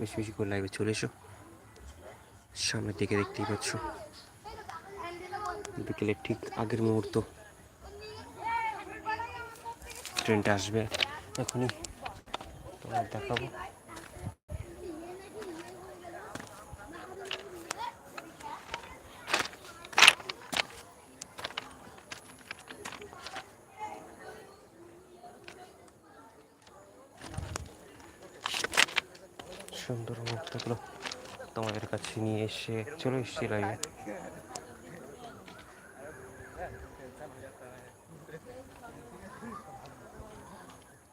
বেশি বেশি করে লাইভে চলে এসো। সামনের দিকে দেখতেই পাচ্ছ। বিকেলের ঠিক আগের মুহূর্ত। ট্রেনটা আসবে এখনই। তোমার দেখাবো। সুন্দর মুহূর্তগুলো তোমাদের কাছে নিয়ে এসে চলে এসেছি লাইভে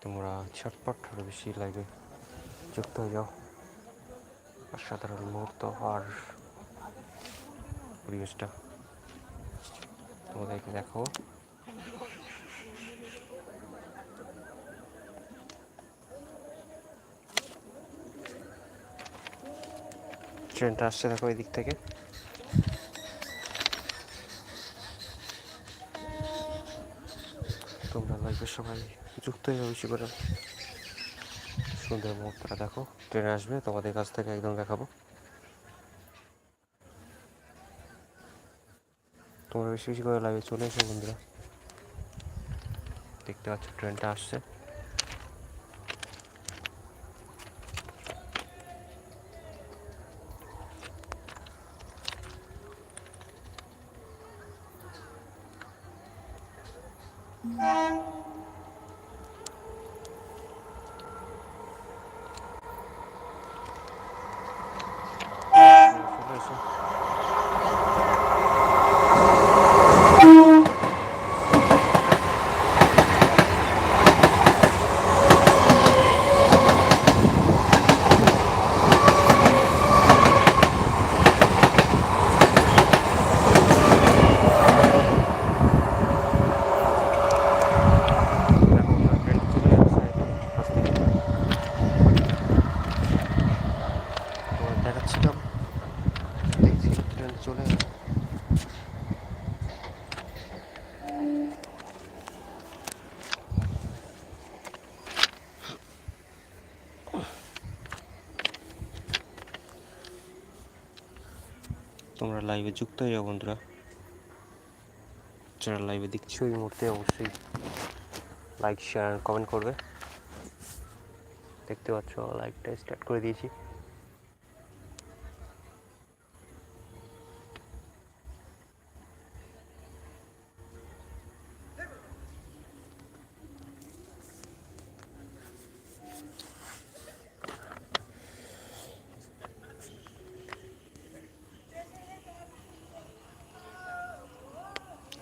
তোমরা ছটপট আরও বেশি লাইভে যুক্ত হয়ে যাও। অসাধারণ মুহূর্ত আর পরিবেশটা। তোমাদেরকে দেখাবো ট্রেনটা আসছে দেখো এই দিক থেকে। তোমরা লাইভে সবাই যুক্ত হয়ে বেশি করে সুন্দর মুহূর্তটা দেখো, ট্রেন আসবে, তোমাদের কাছ থেকে একদম দেখাবো। তোমরা বেশি বেশি করে লাইভে চলে এসো বন্ধুরা। দেখতে পাচ্ছ, ট্রেনটা আসছে চলে এসো দেখো আমরা ট্রেন চলে যাচ্ছে আস্তে আস্তে। তোমার দেখাচ্ছিলাম দেখছি ট্রেন চলে গেল তোমরা লাইভে যুক্ত হয়ে বন্ধুরা। যারা লাইভে দেখছ ওই মুহূর্তে অবশ্যই লাইক শেয়ার কমেন্ট করবে। দেখতে পাচ্ছ লাইভটা স্টার্ট করে দিয়েছি।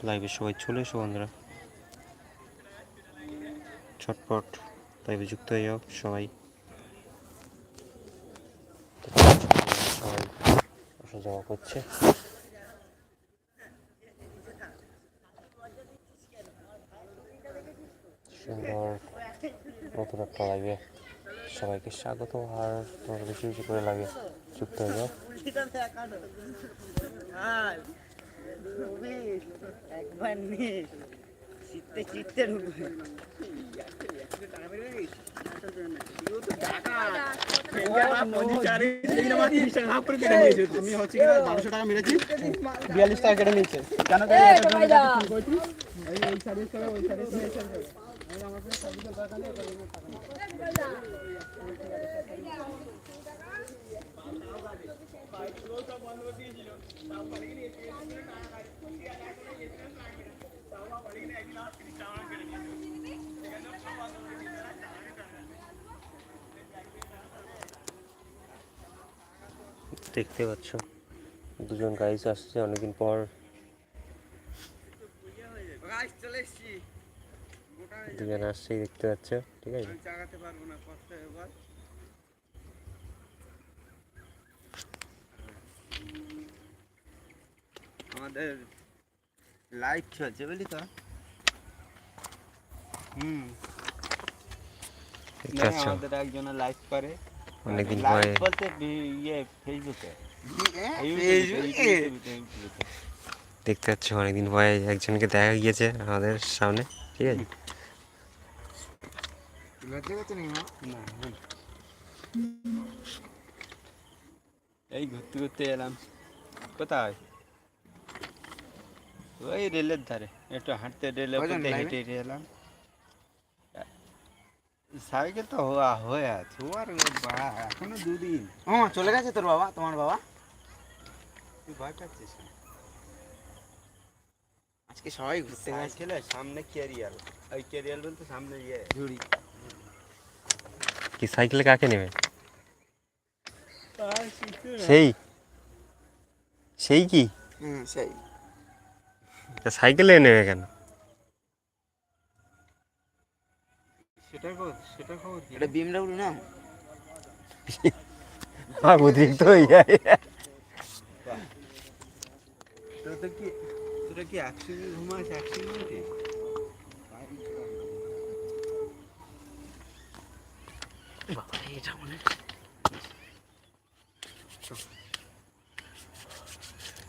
লাইভে সবাই চলে এসো বন্ধুরা। ছটপট লাইভে যুক্ত হয়ে যাও সবাই। সবাই আসা যাওয়া করছে। সুন্দর নতুন একটা লাইভে সবাইকে স্বাগত। আর তোমরা বেশি বেশি করে লাইভে যুক্ত হয়ে যাও। একবার নিয়ে চিত্তে চিত্তে ঢুকবে বারোশো টাকা মেরেছি বিয়াল্লিশ টাকা কেটে করে এই সার্ভিস করে। আমি আমাকে সার্ভিসের টাকা নিয়ে ওটা আমার টাকা নেই। দেখতে পাচ্ছ। দুজন গাইজ আসছে অনেকদিন পর। দুজন আসছে দেখতে পাচ্ছ ঠিক আছে? আমাদের লাইভ চলছে বুঝলি তো? হুম। আমাদের একজনে লাইভ করে। অনেকদিন পরে। বলতে ইয়ে ফেসবুকে দেখতে পাচ্ছ অনেকদিন পরে একজনকে দেখা গিয়েছে আমাদের সামনে ঠিক আছে? এই ঘুরতে ঘুরতে এলাম। কোথায়? ওই রেলের ধারে একটু হাঁটতে রেলের? হেঁটে হেঁটে এলাম। সাইকেল তো হয়ে আছে ও আর বাড়া এখনও দুদিন। ও চলে গেছে তোর বাবা তোমার বাবা? তুই ভয় পাচ্ছিস আজকে সবাই ঘুরতে গেছে। সাইকেলের সামনে ক্যারিয়ার ওই ক্যারিয়ার বলতে সামনে ইয়ে। ঝুড়ি। কি সাইকেলে কাকে নেবে? সেই? সেই কি? সেই। তা সাইকেলে নেবে কেন? সেটা সেটা খবর কি? এটা বিমডাব্লিউ না আমার অতিরিক্ত হয়ে যায় তোরা কি তোরা কি একসঙ্গে ঘুমাস একসঙ্গে উঠে? বাবা এটা মনে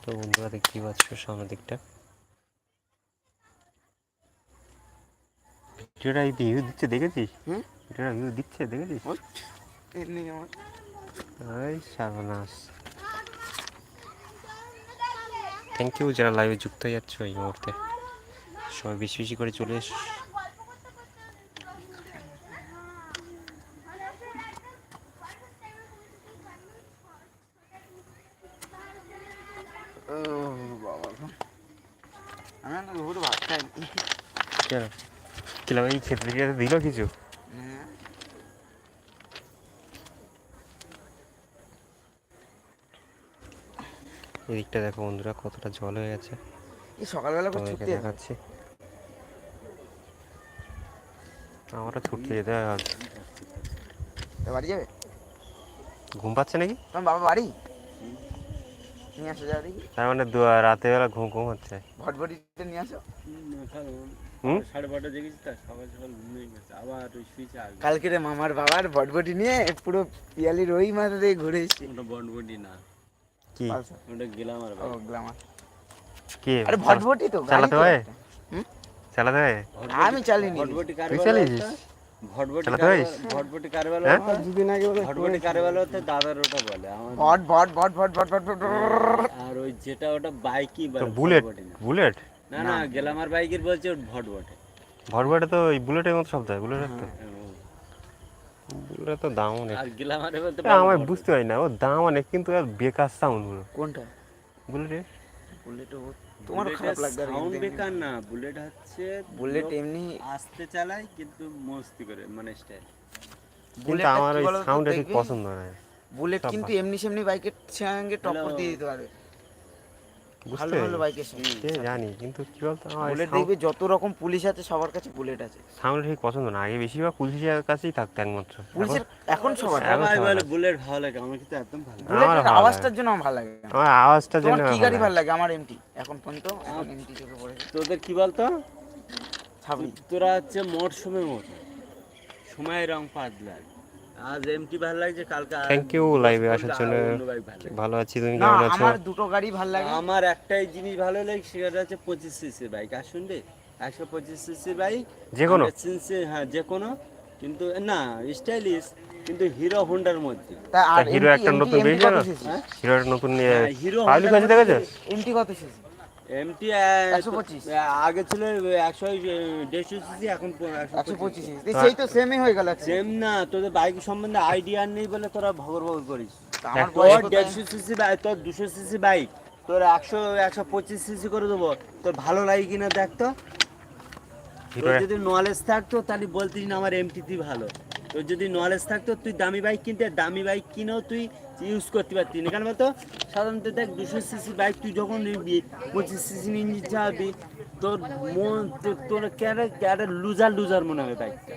তো বন্ধুরা দেখতেই পাচ্ছ সামনের দিকটা। এই ভিউ দিচ্ছে দেখেছিস? ভিডিওটা ভিউ দিচ্ছে দেখেছিস? আমার। ওই সর্বনাশ। থ্যাংক ইউ যারা লাইভে যুক্ত হয়ে যাচ্ছ এই মুহূর্তে। সবাই বেশি বেশি করে চলে এস। আমি ভাত খাইনি। কেন? কিলাম এই খেতে দিকে দিল কিছু। এদিকটা দেখো বন্ধুরা কতটা জল হয়ে গেছে। এই সকালবেলা দেখাচ্ছি। আমারও ছুটতে যেতে হয় আজ। বাড়ি যাবে? ঘুম পাচ্ছে নাকি? তোমার বাবা বাড়ি? নিয়ে আসো যাও দেখি। তার মানে দু- রাতের বেলা ঘুম ঘুম হচ্ছে। ভটভটিতে নিয়ে আসো। সাড়ে বারোটা জেগেছি তা সকাল সকাল ঘুমিয়ে গেছে। আবার ওই শুয়েছে কালকে রে মামার বাবার ভটভটি নিয়ে পুরো পিয়ালির ওই মাথা দিয়ে ঘুরে এসেছি। ওটা বনবন্ডি না। কি। ওটা গেলাম আর ও গ্লামার। কি? আরে ভটভটি তো চালাতে হয়? চালাতে হয়? আমি চালিনি ভটভটি কার চালিয়েছিস? হ্যাঁ? হতো? ভটভটি কার বেলা হতো? দাদার ওটা বলে। আমার ভট ভট ভট ভট ভট ভট ভট আর ওই যেটা ওটা বাইকই বুলেট বুলেট? না না গেলামার বাইকের বলছে ভটভটে। তো ওই বুলেটের মতো শব্দ হয় বুলেটের তো। বুলেটের তো দাম অনেক। আর গেলামারে বলতে আমার বুঝতে পারি না ওর দাম অনেক কিন্তু আর বেকার সাউন্ডগুলো। কোনটা? বুলেটের? বুলেট তোমার খারাপ লাগবে আর সাউন্ড বেকার না বুলেট হচ্ছে বুলেট এমনি আস্তে চালায় কিন্তু মস্তি করে মানে স্টাইল বুলেট আমার ওই সাউন্ডটা ঠিক পছন্দ না বুলেট কিন্তু এমনি সেমনি বাইকের সঙ্গে টক্কর. দিয়ে দিতে পারে ভালো ভালো বাইকের সঙ্গে। সে জানি কিন্তু কি বলতো বুলেট দেখবি যত রকম পুলিশ আছে সবার কাছে বুলেট আছে। ঠিক পছন্দ না আগে বেশিরভাগ পুলিশের কাছেই থাকতো একমাত্র। পুলিশের এখন সবার সবাই বলে বুলেট ভালো লাগে আমার কিন্তু একদম ভালো লাগে। না। আওয়াজটার জন্য আমার ভালো লাগে। আমার আওয়াজটার জন্য তোমার কি গাড়ি ভালো লাগে। আমার এমটি এখন পর্যন্ত এখন এমটি চোখে পড়েছে। তোদের কি বলতো? তোরা হচ্ছে মরশুমের মতো সময় রং পাতলা। আজ এমটি ভালো লাগছে কালকে আর- থ্যাংক ইউ লাইভে আসার জন্য ভালো আছি তুমি কেমন আছো? আমার দুটো গাড়ি ভালো লাগে। আমার একটাই জিনিস ভালো লাগে সেটা হচ্ছে পঁচিশ সিসি বাইক আর শুনবে একশো পঁচিশ সিসি বাইক যে কোনো? সিসি হ্যাঁ যে কোনো কিন্তু না স্টাইলিশ কিন্তু হিরো হোন্ডার মধ্যে। আর হিরো একটা নতুন বেরিয়েছে না হ্যাঁ? হিরো একটা নতুন হ্যাঁ, হিরো দেখেছ এমটি কত সিসি এমটি 125 আগে ছিল একশো দেড়শো সিসি এখন একশো পঁচিশ। সিসি সেই তো সেমই হয়ে গেল সেম না তোদের বাইক সম্বন্ধে আইডিয়া নেই বলে তোরা ভগর ভগর করিস। তোর? দেড়শো সিসি বাইক তোর দুশো সিসি বাইক তোর একশো একশো পঁচিশ সিসি করে দেবো। তোর ভালো লাগে কিনা দেখ তো। তোর যদি নলেজ থাকতো তাহলে বলতিস না আমার এমটিতে ভালো। তোর যদি নলেজ থাকতো তুই দামি বাইক কিনতে দামি বাইক কিনেও তুই ইউজ করতে পারতি না। কেন বলতো? সাধারণত দেখ দুশো সিসি বাইক তুই যখন নিবি পঁচিশ সিসি ইঞ্জিন চালাবি তোর মন তোর- তোর ক্যারে ক্যারে লুজার লুজার মনে হবে বাইকটা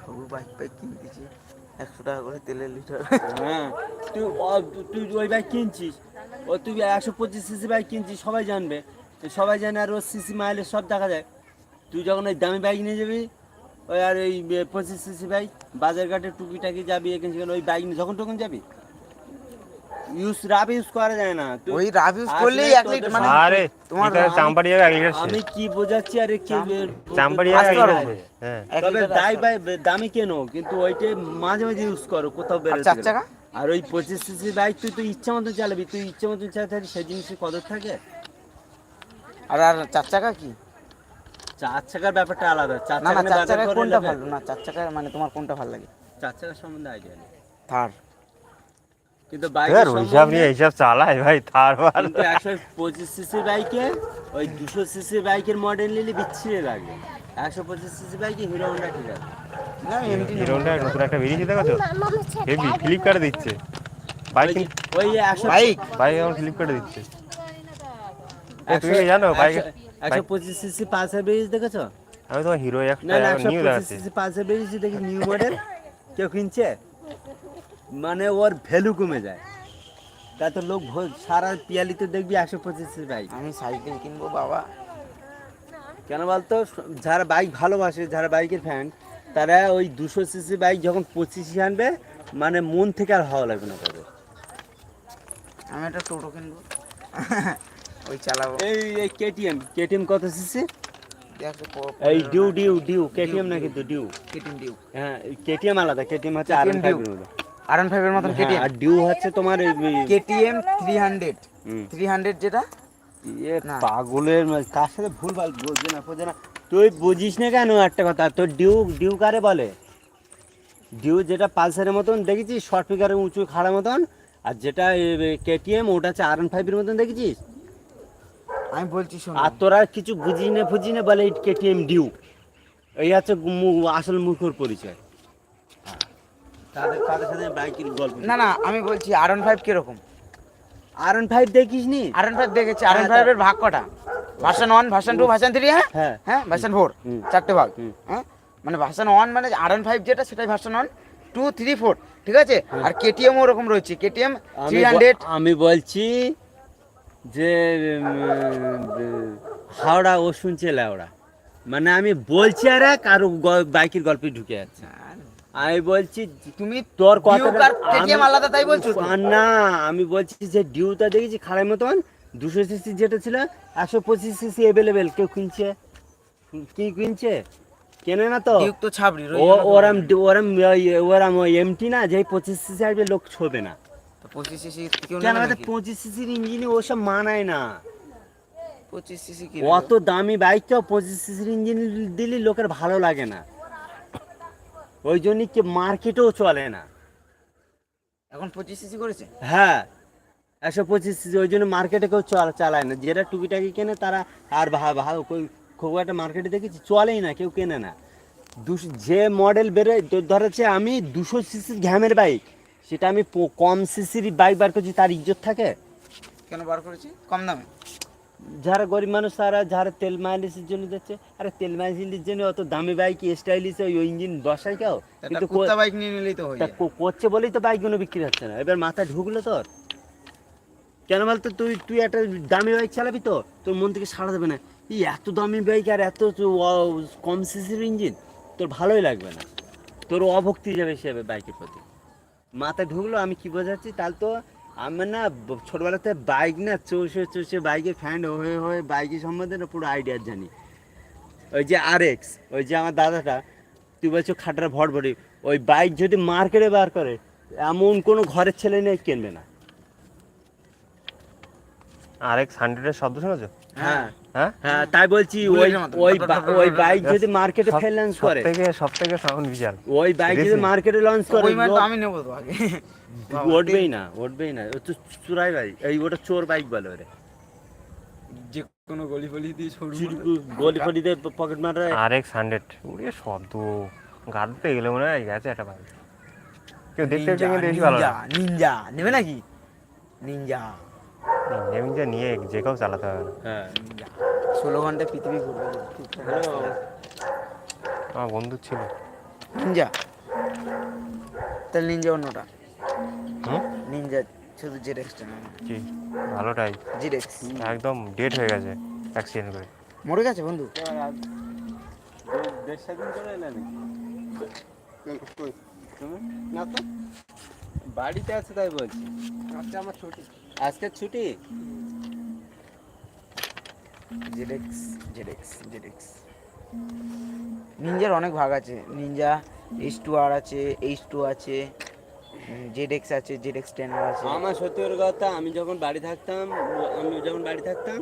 সবু বাইক বাইক কিনতেছি একশো টাকা করে তেলের লিটার হ্যাঁ তুই তুই ওই বাইক কিনছিস ও তুই একশো পঁচিশ সিসি বাইক কিনছিস সবাই জানবে। সবাই জানে আর ওর সিসি মাইলেজ সব দেখা যায়। তুই যখন ওই দামি বাইক নিয়ে যাবি ওই আর ওই পঁচিশ সিসি বাইক বাজার ঘাটে টুকিটাকি যাবি এখানে সেখানে ওই বাইক নিয়ে যখন তখন যাবি? ইউজ রাফ ইউজ করা যায় না। ওই রাফ ইউজ করলেই এক লিটার মানে আরে তোমার আমি- যাবে এক লিটার আমি কি বোঝাচ্ছি আরে কি চাম্পারি যাবে এক লিটার হ্যাঁ। তবে দাই। বাই দামি কেন? কিন্তু ওইটাই মাঝে মাঝে ইউজ করো কোথাও আর চার চাকা আর ওই পঁচিশ সিসি বাইক তুই তো ইচ্ছা মতো চালাবি তুই ইচ্ছা মতো চালাতে সেই জিনিসের কদর থাকে। আর আর চার চাকা কি? চার চাকার ব্যাপারটা আলাদা। চার চাকা কোনটা ভালো? না চার চাকা মানে তোমার কোনটা ভালো লাগে? চার চাকার সম্বন্ধে আইডিয়া নেই। থার। কিন্তু বাইকের ওইসব নিয়ে এইসব চালায় ভাই তার বার কিন্তু একশো পঁচিশ সিসি বাইকে ওই দুশো সিসি বাইকের মডেল নিলে বিচ্ছিরে লাগে একশো পঁচিশ সিসি বাইকে হিরো হোন্ডা ঠিক আছে। হিরো হোন্ডা নতুন একটা বেরিয়েছে দেখো হেভি ফ্লিপকার্টে দিচ্ছে। বাইক ওই- একশো বাইক? বাইক এখন ফ্লিপকার্টে দিচ্ছে। তুমি জানো বাইক একশো পঁচিশ সিসি পালসার বেরিয়েছে দেখেছ? আমি তোমার হিরো একটা নিউ দেখাচ্ছি। সিসি পালসার বেরিয়েছে দেখি নিউ মডেল কেউ কিনছে? মানে ওর ভ্যালু কমে যায়। তা তো লোক সারা পিয়ালিতে দেখবি একশো পঁচিশ বাইক আমি সাইকেল কিনবো বাবা। কেন বলতো? যারা বাইক ভালোবাসে যারা বাইকের ফ্যান তারা ওই দুশো সিসি বাইক যখন পঁচিশে আনবে মানে মন থেকে আর ভালো লাগবে না তাদের। আমি একটা টোটো কিনবো। ওই চালাবো। এই এই কেটিএম কেটিএম কত সিসি এই ডিউ ডিউ ডিউ কেটিএম না কিন্তু ডিউ কেটিএম ডিউ হ্যাঁ কেটিএম আলাদা কেটিএম হচ্ছে আর KTM Duke। আর ওয়ান ফাইভের মতন কেটিএম আর ডিউ হচ্ছে তোমার KTM three hundred three hundred যেটা? না। পাগলের কার সাথে ভুল ভালো বোঝে না বোঝে না। তুই বুঝিস না কেন একটা কথা? তোর ডিউ ডিউ কারে বলে? ডিউ যেটা পালসারের মতন দেখেছিস? শর্ট ফিগারের উঁচু খাড়া মতন? আর যেটা কেটিএম ওটা হচ্ছে আর ফাইভের মতন দেখেছিস? আমি বলছি শোনো। আর তোরা কিছু বুঝি না ফুঝি না বলে কেটিএম ডিউ এই হচ্ছে আসল মুখর পরিচয়। হ্যাঁ। তাদের তাদের সাথে বাইকের গল্প না না আমি বলছি আর ওয়ান ফাইভ কীরকম? আর ফাইভ দেখিস নি? আর ওয়ান ফাইভ দেখেছি আর ওয়ান হ্যাঁ, ফাইভের ভাগ কটা? Version one version two version three হ্যাঁ? হ্যাঁ। হ্যাঁ ভার্সন ফোর চারটে ভাগ। হ্যাঁ? মানে ভার্সন ওয়ান মানে আর ওয়ান ফাইভ যেটা সেটাই version one two three four ঠিক আছে? আর কেটিএম ওরকম রয়েছে। কেটিএম থ্রি হান্ড্রেড আমি বলছি যে হাওড়া ও শুনছে লাউড়া মানে আমি বলছি আর এক আর বাইকের গল্পে ঢুকে যাচ্ছে। আমি বলছি তুমি তোর কথা Duke আর KTM আলাদা তাই বলছো না আমি বলছি যে ডিউটা দেখেছি খাড়ার মতন দুশো সিসি যেটা ছিল একশো পঁচিশ সিসি অ্যাভেলেবেল কেউ কিনছে? কি কিনছে? কেনে না তো? তো ছাবড়ি ও ওরাম ওরাম ওরাম এমটি না যে পঁচিশ সিসি আসবে লোক ছোবে না। পঁচিশ সিসি কেউ কেন নেবে পঁচিশ সিসির ইঞ্জিনে ওসব মানায় না। অত দামি বাইকটাও পঁচিশ সিসির ইঞ্জিন দিলে লোকের ভালো লাগে না। ওই জন্য কি মার্কেটেও চলে না। এখন পঁচিশ সিসি করেছে? হ্যাঁ একশো পঁচিশ সিসি ওই জন্য মার্কেটে কেউ চলা চালায় না। যেটা টুকিটাকি কেনে তারা আর ভা- ভালো খুব একটা মার্কেটে দেখেছি চলেই না কেউ কেনে না। দুশো যে মডেল বেরোয় ধরেছে আমি দুশো সিসির ঘ্যামের বাইক। সেটা আমি কম সিসির বাইক বার করছি তার ইজ্জত থাকে? কেন বার করেছি? কম দামে? যারা গরিব মানুষ তারা যারা তেল মাইলেজের জন্য যাচ্ছে আরে তেল মাইলেজের জন্য অত দামি বাইক স্টাইলিশ ওই ইঞ্জিন বসায় কেউ? কিন্তু বাইক নিয়ে নিলেই তো হয়ে করছে বলেই তো বাইকগুলো বিক্রি হচ্ছে না। এবার মাথায় ঢুকলো তোর। কেন বলতো তুই তুই একটা দামি বাইক চালাবি তো তোর মন থেকে সাড়া দেবে না। এই এত দামি বাইক আর এত কম সিসির ইঞ্জিন তোর ভালোই লাগবে না। তোর অভক্তি যাবে সেভাবে বাইকের প্রতি। মাথায় ঢুকলো আমি কি বোঝাচ্ছি? তাহলে তো আমার না ছোটবেলাতে বাইক না চষে চষে বাইকে ফ্যান হয়ে হয়ে বাইকের সম্বন্ধে না পুরো আইডিয়া জানি। ওই যে আর এক্স ওই যে আমার দাদাটা, তুই বলছো খাটার ভরভরি ওই বাইক যদি মার্কেটে বার করে, এমন কোনো ঘরের ছেলে নেই কিনবে না। আর এক্স হান্ড্রেডের শব্দ শুনেছো? হ্যাঁ। হ্যাঁ? হ্যাঁ তাই বলছি ওই ওই ওই বাইক যদি মার্কেটে ফেল লঞ্চ করে থেকে সব থেকে সাউন্ড বিশাল ওই বাইক যদি মার্কেটে লঞ্চ করে ওই মানে আমি নেব তো আগে উঠবেই না উঠবেই না। ও তো চুরাই বাইক এই ওটা চোর বাইক বলে ওরে। যে কোনো গলি ফলি দিয়ে সরু গলি ফলিতে পকেট মারা আর হান্ড্রেড উড়ে শব্দ গাড়িতে গেলে মনে হয় গেছে একটা বাইক কেউ দেখতে দেখতে বেশি ভালো নিনজা নিনজা নেবে নাকি? নিনজা নিয়ে নিয়ে যে কেউ চালাতে হবে না। হ্যাঁ। ষোলো ঘণ্টা পৃথিবী ঘুরবে আমার বন্ধু ছিল। নিনজা। তাহলে নিনজা অন্যটা। হুম? নিনজা শুধু জেরেক্সটা কি ভালোটাই জিরেক্স একদম ডেট হয়ে গেছে অ্যাক্সিডেন্ট করে। মরে গেছে বন্ধু। দেড় স্বাধীন করে এলে তুমি? না তো। বাড়িতে আছে তাই বলছি। আজকে আমার ছুটি। আজকে ছুটি? জেডেক্স জেডেক্স জেডেক্স। নিনজার অনেক ভাগ আছে। নিনজা এইচ টু আর আছে এইচ টু আছে জেডেক্স আছে জেডেক্স টেন আছে। আমার সত্যি কথা, আমি যখন বাড়ি থাকতাম, আমি যখন বাড়ি থাকতাম